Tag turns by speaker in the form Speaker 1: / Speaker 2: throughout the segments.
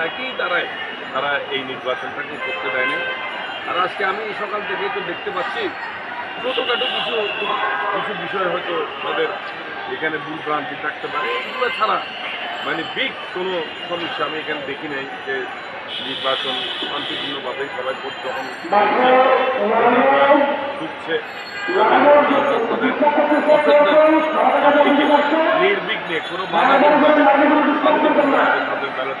Speaker 1: নাকি দাঁড়ায় তারা এই নির্বাচনটাকে করতে দেয়নি? আর আজকে আমি সকাল থেকে তো দেখতে পাচ্ছি, ছোটোখাটো কিছু কিছু বিষয় হয়তো তাদের এখানে ভুল ভ্রান্তি থাকতে পারে। এগুলো ছাড়া মানে বিগ কোনো সমস্যা আমি এখানে দেখি নাই যে নির্বাচন শান্তিপূর্ণভাবে সবাই ভোট যখন ঢুকছে নির্বিঘ্নে কোনো বাধা তাদের ব্যালট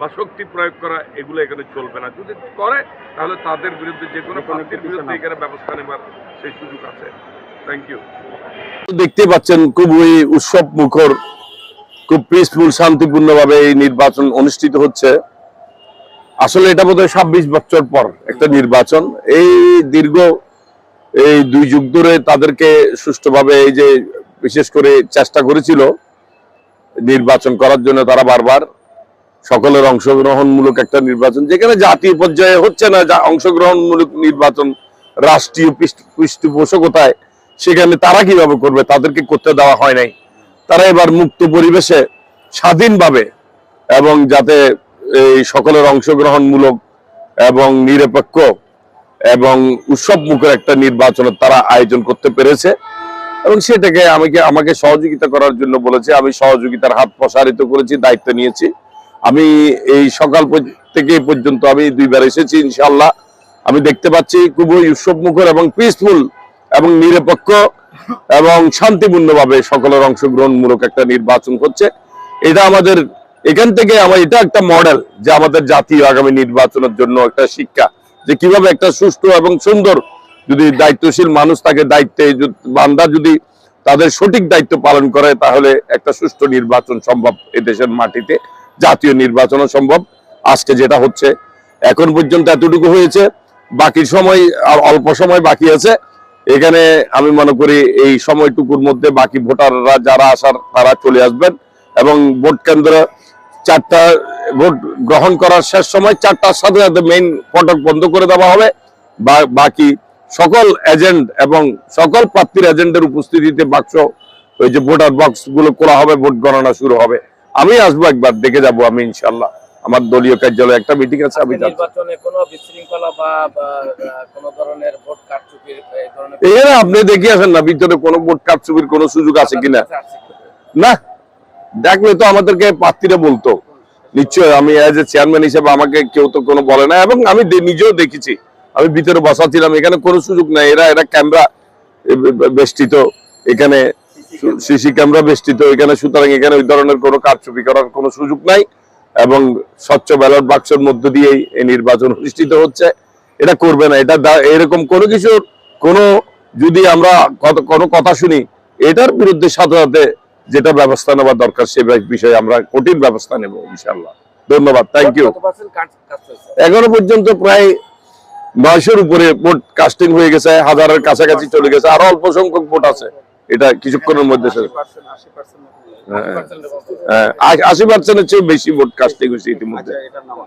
Speaker 1: বা শক্তি প্রয়োগ করা এগুলো এখানে চলবে না। যদি করে তাহলে তাদের বিরুদ্ধে যে কোনো প্রার্থীর বিরুদ্ধে এখানে ব্যবস্থা নেবার সেই সুযোগ আছে। থ্যাংক ইউ
Speaker 2: দেখতে পাচ্ছেন খুবই উৎসব মুখর খুব পিসফুল শান্তিপূর্ণভাবে এই নির্বাচন অনুষ্ঠিত হচ্ছে। আসলে এটা বোধহয় ছাব্বিশ বছর পর একটা নির্বাচন। এই দীর্ঘ এই দুই যুগ ধরে তাদেরকে সুষ্ঠুভাবে এই যে বিশেষ করে চেষ্টা করেছিল নির্বাচন করার জন্য তারা বারবার সকলের অংশগ্রহণমূলক একটা নির্বাচন, যেখানে জাতীয় পর্যায়ে হচ্ছে না যা অংশগ্রহণমূলক নির্বাচন, রাষ্ট্রীয় পৃষ্ঠ- পৃষ্ঠপোষকতায়। সেখানে তারা কীভাবে করবে, তাদেরকে করতে দেওয়া হয় নাই। তারা এবার মুক্ত পরিবেশে, স্বাধীনভাবে, এবং যাতে এই সকলের অংশগ্রহণমূলক এবং নিরপেক্ষ এবং উৎসব মুখের একটা নির্বাচনের তারা আয়োজন করতে পেরেছে। এবং সেটাকে আমাকে আমাকে সহযোগিতা করার জন্য বলেছে, আমি সহযোগিতার হাত প্রসারিত করেছি, দায়িত্ব নিয়েছি। আমি এই সকাল থেকে পর্যন্ত আমি দুইবার এসেছি ইনশাল্লাহ আমি দেখতে পাচ্ছি খুবই উৎসব মুখর এবং পিসফুল এবং নিরপেক্ষ এবং শান্তিপূর্ণভাবে সকলের অংশগ্রহণমূলক একটা নির্বাচন হচ্ছে। এটা আমাদের এখান থেকে আমার এটা একটা মডেল যে আমাদের জাতীয় আগামী নির্বাচনের জন্য একটা শিক্ষা যে কীভাবে একটা সুষ্ঠু এবং সুন্দর যদি দায়িত্বশীল মানুষ তাকে দায়িত্বে বান্দা যদি তাদের সঠিক দায়িত্ব পালন করে, তাহলে একটা সুষ্ঠু নির্বাচন সম্ভব এদেশের মাটিতে। জাতীয় নির্বাচনও সম্ভব। আজকে যেটা হচ্ছে, এখন পর্যন্ত এতটুকু হয়েছে, বাকি সময় অল্প সময় বাকি আছে। এখানে আমি মনে করি এই সময়টুকুর মধ্যে বাকি ভোটাররা যারা আসার, তারা চলে আসবেন এবং ভোট কেন্দ্র চারটা, ভোট গ্রহণ করার শেষ সময় চারটার সাথে সাথে মেইন ফটক বন্ধ করে দেওয়া হবে। বা বাকি সকল এজেন্ট এবং সকল প্রার্থীর এজেন্টের উপস্থিতিতে বাক্স, ওই যে ভোটার বক্সগুলো খোলা হবে, ভোট গণনা শুরু হবে। আমি আসব একবার দেখে যাব আমি ইনশাল্লাহ আমার দলীয় কার্যালয়ে একটা মিটিং আছে আমি আপনি দেখে আসেন না ভিতরে কোনো ভোট কারচুপির কোনো সুযোগ আছে কিনা? না? দেখলে তো আমাদেরকে প্রার্থীরা বলতো। নিশ্চয় আমি এজ এ চেয়ারম্যান হিসেবে আমাকে কেউ তো কোনো বলে না এবং আমি নিজেও দেখেছি। আমি ভিতরে বসা ছিলাম এখানে কোনো সুযোগ নাই। এরা এরা ক্যামেরা বেষ্টিত। এখানে সিসি ক্যামেরা বেষ্টিত এখানে সুতরাং এখানে ওই ধরনের কোনো কারচুপি করার কোনো সুযোগ নাই এবং স্বচ্ছ ব্যালট বাক্সের মধ্য দিয়েই এই নির্বাচন অনুষ্ঠিত হচ্ছে। এটা করবে না এটা এরকম কোনো কিছুর কোনো যদি আমরা কোনো কথা শুনি এটার বিরুদ্ধে সাথে সাথে যেটা ব্যবস্থা নেওয়া দরকার সে বিষয়ে আমরা কঠিন ব্যবস্থা নেব ইনশাল্লাহ ধন্যবাদ থ্যাংক ইউ এখনও পর্যন্ত প্রায় নয়শোর উপরে ভোট কাস্টিং হয়ে গেছে হাজারের কাছাকাছি চলে গেছে আরও অল্প সংখ্যক ভোট আছে। এটা কিছুক্ষণের মধ্যে। হ্যাঁ, হ্যাঁ, আশি পার্সেন্টের চেয়ে বেশি ভোট কাস্টিং হয়েছে ইতিমধ্যে।
Speaker 3: নাম